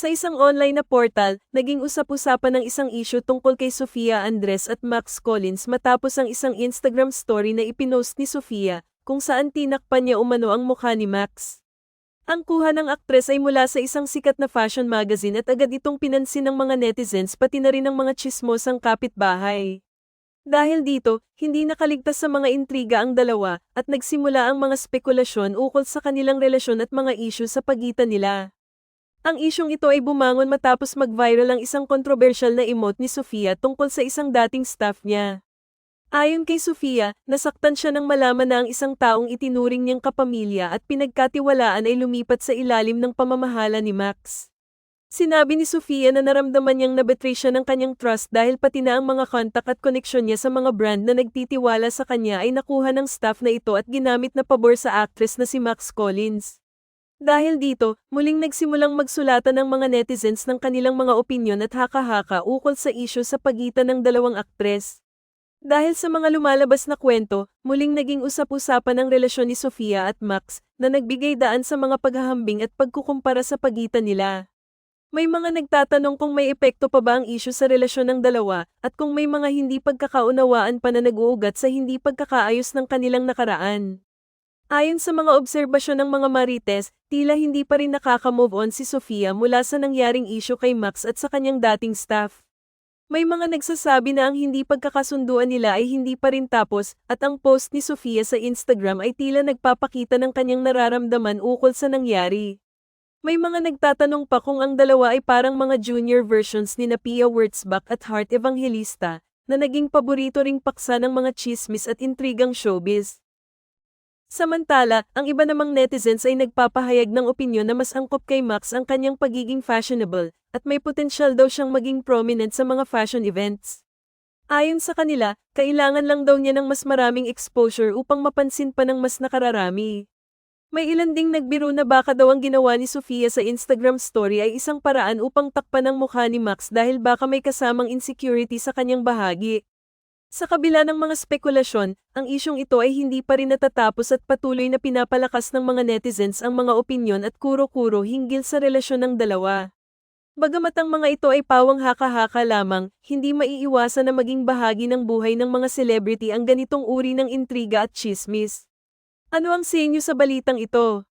Sa isang online na portal, naging usap-usapan ng isang issue tungkol kay Sofia Andres at Max Collins matapos ang isang Instagram story na ipinost ni Sofia, kung saan tinakpan niya umano ang mukha ni Max. Ang kuha ng aktres ay mula sa isang sikat na fashion magazine at agad itong pinansin ng mga netizens pati na rin ng mga chismosang kapitbahay. Dahil dito, hindi nakaligtas sa mga intriga ang dalawa at nagsimula ang mga spekulasyon ukol sa kanilang relasyon at mga issue sa pagitan nila. Ang isyong ito ay bumangon matapos mag-viral ang isang kontrobersyal na emote ni Sofia tungkol sa isang dating staff niya. Ayon kay Sofia, nasaktan siya nang malaman na ang isang taong itinuring niyang kapamilya at pinagkatiwalaan ay lumipat sa ilalim ng pamamahala ni Max. Sinabi ni Sofia na naramdaman niyang nabetray siya ng kanyang trust dahil pati na ang mga kontak at koneksyon niya sa mga brand na nagtitiwala sa kanya ay nakuha ng staff na ito at ginamit na pabor sa actress na si Max Collins. Dahil dito, muling nagsimulang magsulatan ng mga netizens ng kanilang mga opinyon at haka-haka ukol sa isyu sa pagitan ng dalawang aktres. Dahil sa mga lumalabas na kwento, muling naging usap-usapan ang relasyon ni Sofia at Max na nagbigay daan sa mga paghahambing at pagkukumpara sa pagitan nila. May mga nagtatanong kung may epekto pa ba ang isyu sa relasyon ng dalawa at kung may mga hindi pagkakaunawaan pa na nag-uugat sa hindi pagkakaayos ng kanilang nakaraan. Ayon sa mga obserbasyon ng mga marites, tila hindi pa rin nakaka-move on si Sofia mula sa nangyaring issue kay Max at sa kanyang dating staff. May mga nagsasabi na ang hindi pagkakasunduan nila ay hindi pa rin tapos at ang post ni Sofia sa Instagram ay tila nagpapakita ng kanyang nararamdaman ukol sa nangyari. May mga nagtatanong pa kung ang dalawa ay parang mga junior versions ni na Pia Wurtzbach at Heart Evangelista na naging paborito ring paksa ng mga chismis at intrigang showbiz. Samantala, ang iba namang netizens ay nagpapahayag ng opinyon na mas angkop kay Max ang kanyang pagiging fashionable, at may potensyal daw siyang maging prominent sa mga fashion events. Ayon sa kanila, kailangan lang daw niya ng mas maraming exposure upang mapansin pa ng mas nakararami. May ilan ding nagbiro na baka daw ang ginawa ni Sofia sa Instagram story ay isang paraan upang takpan ang mukha ni Max dahil baka may kasamang insecurity sa kanyang bahagi. Sa kabila ng mga spekulasyon, ang isyong ito ay hindi pa rin natatapos at patuloy na pinapalakas ng mga netizens ang mga opinyon at kuro-kuro hinggil sa relasyon ng dalawa. Bagamat ang mga ito ay pawang haka-haka lamang, hindi maiiwasan na maging bahagi ng buhay ng mga celebrity ang ganitong uri ng intriga at chismis. Ano ang sa inyo sa balitang ito?